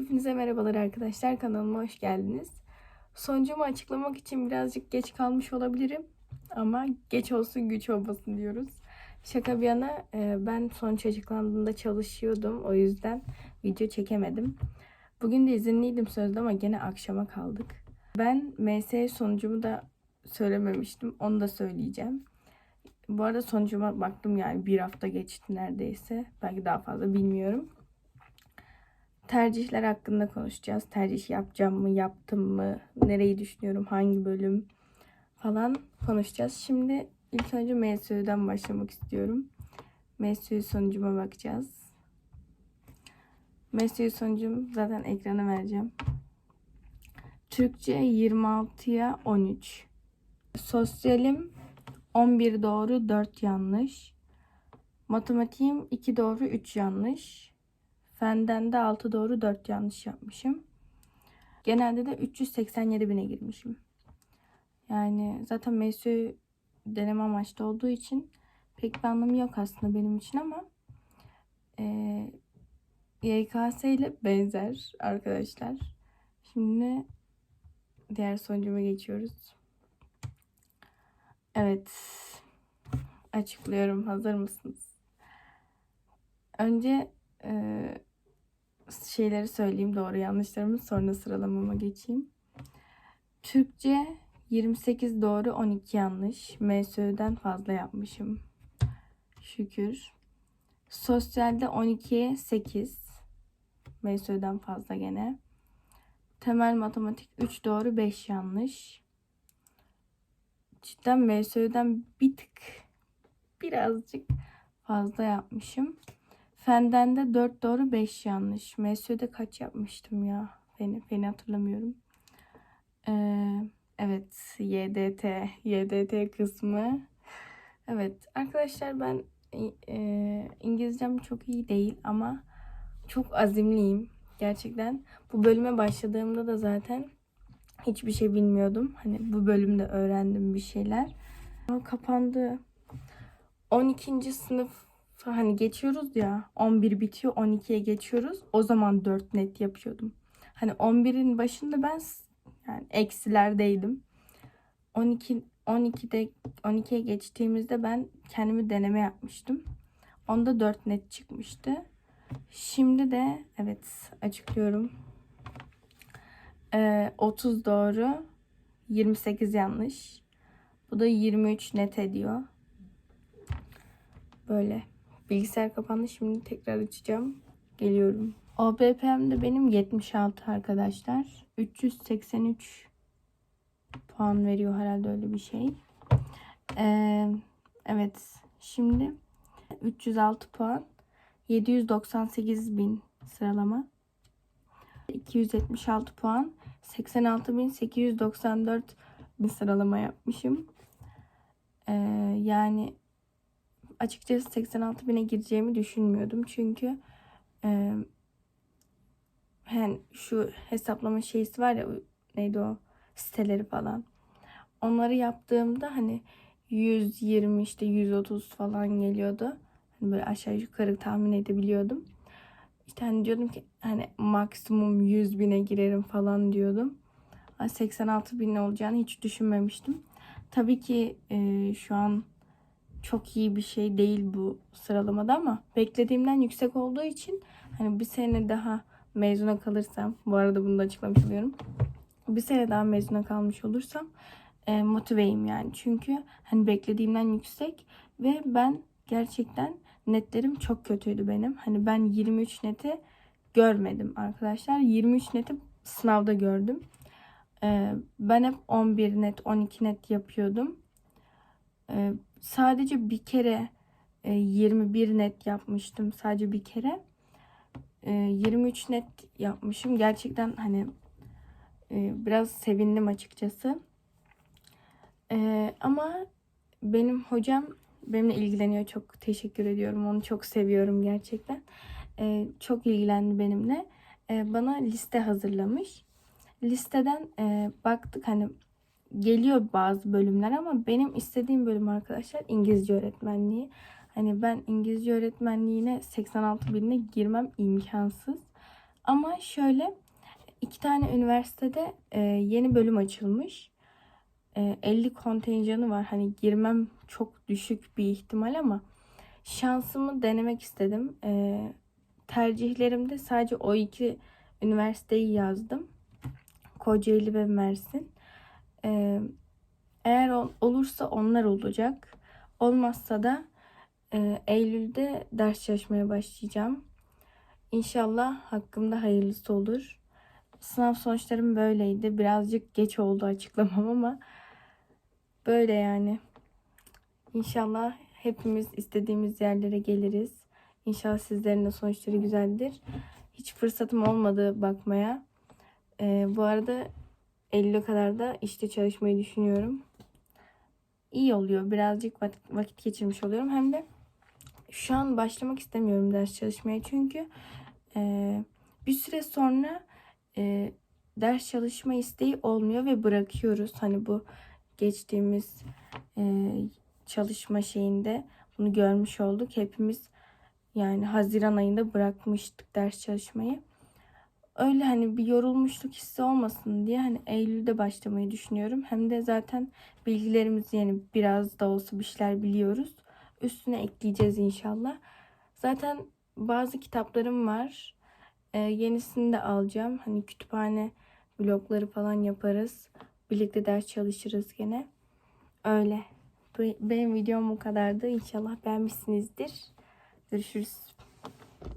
Hepinize merhabalar arkadaşlar. Kanalıma hoş geldiniz. Sonucumu açıklamak için birazcık geç kalmış olabilirim. Ama geç olsun güç olmasın diyoruz. Şaka bir yana e, ben sonuç açıklandığında çalışıyordum. O yüzden video çekemedim. Bugün de izinliydim sözde ama gene akşama kaldık. Ben MS sonucumu da söylememiştim. Onu da söyleyeceğim. Bu arada sonucuma baktım yani bir hafta geçti neredeyse. Belki daha fazla bilmiyorum tercihler hakkında konuşacağız. Tercih yapacağım mı, yaptım mı, nereyi düşünüyorum, hangi bölüm falan konuşacağız. Şimdi ilk önce MSÜ'den başlamak istiyorum. MSÜ sonucuma bakacağız. MSÜ sonucum zaten ekrana vereceğim. Türkçe 26'ya 13. Sosyalim 11 doğru 4 yanlış. Matematiğim 2 doğru 3 yanlış. Fenden de 6 doğru 4 yanlış yapmışım. Genelde de 387 bine girmişim. Yani zaten MSÜ deneme amaçlı olduğu için pek bir anlamı yok aslında benim için ama e, YKS ile benzer arkadaşlar. Şimdi diğer sonucuma geçiyoruz. Evet. Açıklıyorum. Hazır mısınız? Önce e, şeyleri söyleyeyim doğru yanlışlarımı sonra sıralamama geçeyim. Türkçe 28 doğru 12 yanlış. MSÖ'den fazla yapmışım. Şükür. Sosyalde 12'ye 8. MSÖ'den fazla gene. Temel matematik 3 doğru 5 yanlış. Cidden MSÖ'den bir tık birazcık fazla yapmışım. Fenden de 4 doğru 5 yanlış. MSÜ'de kaç yapmıştım ya? Feni, feni hatırlamıyorum. Ee, evet YDT. YDT kısmı. Evet arkadaşlar ben e, İngilizcem çok iyi değil ama çok azimliyim. Gerçekten bu bölüme başladığımda da zaten hiçbir şey bilmiyordum. Hani bu bölümde öğrendim bir şeyler. Ama kapandı. 12. sınıf hani geçiyoruz ya 11 bitiyor 12'ye geçiyoruz. O zaman 4 net yapıyordum. Hani 11'in başında ben yani eksilerdeydim. 12 12'de 12'ye geçtiğimizde ben kendimi deneme yapmıştım. Onda 4 net çıkmıştı. Şimdi de evet açıklıyorum. Ee, 30 doğru 28 yanlış. Bu da 23 net ediyor. Böyle. Bilgisayar kapandı. Şimdi tekrar açacağım. Geliyorum. OBP'm de benim 76 arkadaşlar. 383 puan veriyor herhalde öyle bir şey. Ee, evet. Şimdi 306 puan. 798 bin sıralama. 276 puan. 86.894 bir sıralama yapmışım. Ee, yani açıkçası 86 bine gireceğimi düşünmüyordum. Çünkü e, yani şu hesaplama şeysi var ya neydi o siteleri falan. Onları yaptığımda hani 120 işte 130 falan geliyordu. Hani böyle aşağı yukarı tahmin edebiliyordum. İşte hani diyordum ki hani maksimum 100 bine girerim falan diyordum. 86 bin olacağını hiç düşünmemiştim. Tabii ki e, şu an çok iyi bir şey değil bu sıralamada ama beklediğimden yüksek olduğu için hani bir sene daha mezuna kalırsam bu arada bunu da açıklamış oluyorum. Bir sene daha mezuna kalmış olursam e, motiveyim yani. Çünkü hani beklediğimden yüksek ve ben gerçekten netlerim çok kötüydü benim. Hani ben 23 neti görmedim arkadaşlar. 23 neti sınavda gördüm. E, ben hep 11 net, 12 net yapıyordum. E, sadece bir kere e, 21 net yapmıştım. Sadece bir kere. E, 23 net yapmışım. Gerçekten hani e, biraz sevindim açıkçası. E, ama benim hocam benimle ilgileniyor. Çok teşekkür ediyorum. Onu çok seviyorum gerçekten. E, çok ilgilendi benimle. E, bana liste hazırlamış. Listeden e, baktık hani geliyor bazı bölümler ama benim istediğim bölüm arkadaşlar İngilizce öğretmenliği. Hani ben İngilizce öğretmenliğine 86 binine girmem imkansız. Ama şöyle iki tane üniversitede e, yeni bölüm açılmış. E, 50 kontenjanı var. Hani girmem çok düşük bir ihtimal ama şansımı denemek istedim. E, tercihlerimde sadece o iki üniversiteyi yazdım. Kocaeli ve Mersin. Eğer ol- olursa onlar olacak. Olmazsa da Eylül'de ders çalışmaya başlayacağım. İnşallah hakkımda hayırlısı olur. Sınav sonuçlarım böyleydi. Birazcık geç oldu açıklamam ama böyle yani. İnşallah hepimiz istediğimiz yerlere geliriz. İnşallah sizlerin de sonuçları güzeldir. Hiç fırsatım olmadı bakmaya. Ee, bu arada Eylül'e kadar da işte çalışmayı düşünüyorum. İyi oluyor. Birazcık vakit, geçirmiş oluyorum. Hem de şu an başlamak istemiyorum ders çalışmaya. Çünkü e, bir süre sonra e, ders çalışma isteği olmuyor ve bırakıyoruz. Hani bu geçtiğimiz e, çalışma şeyinde bunu görmüş olduk. Hepimiz yani Haziran ayında bırakmıştık ders çalışmayı. Öyle hani bir yorulmuşluk hissi olmasın diye hani Eylül'de başlamayı düşünüyorum. Hem de zaten bilgilerimizi yani biraz da olsa bir şeyler biliyoruz. Üstüne ekleyeceğiz inşallah. Zaten bazı kitaplarım var. Ee, yenisini de alacağım. Hani kütüphane blokları falan yaparız. Birlikte ders çalışırız gene. Öyle. Benim videom bu kadardı. İnşallah beğenmişsinizdir. Görüşürüz.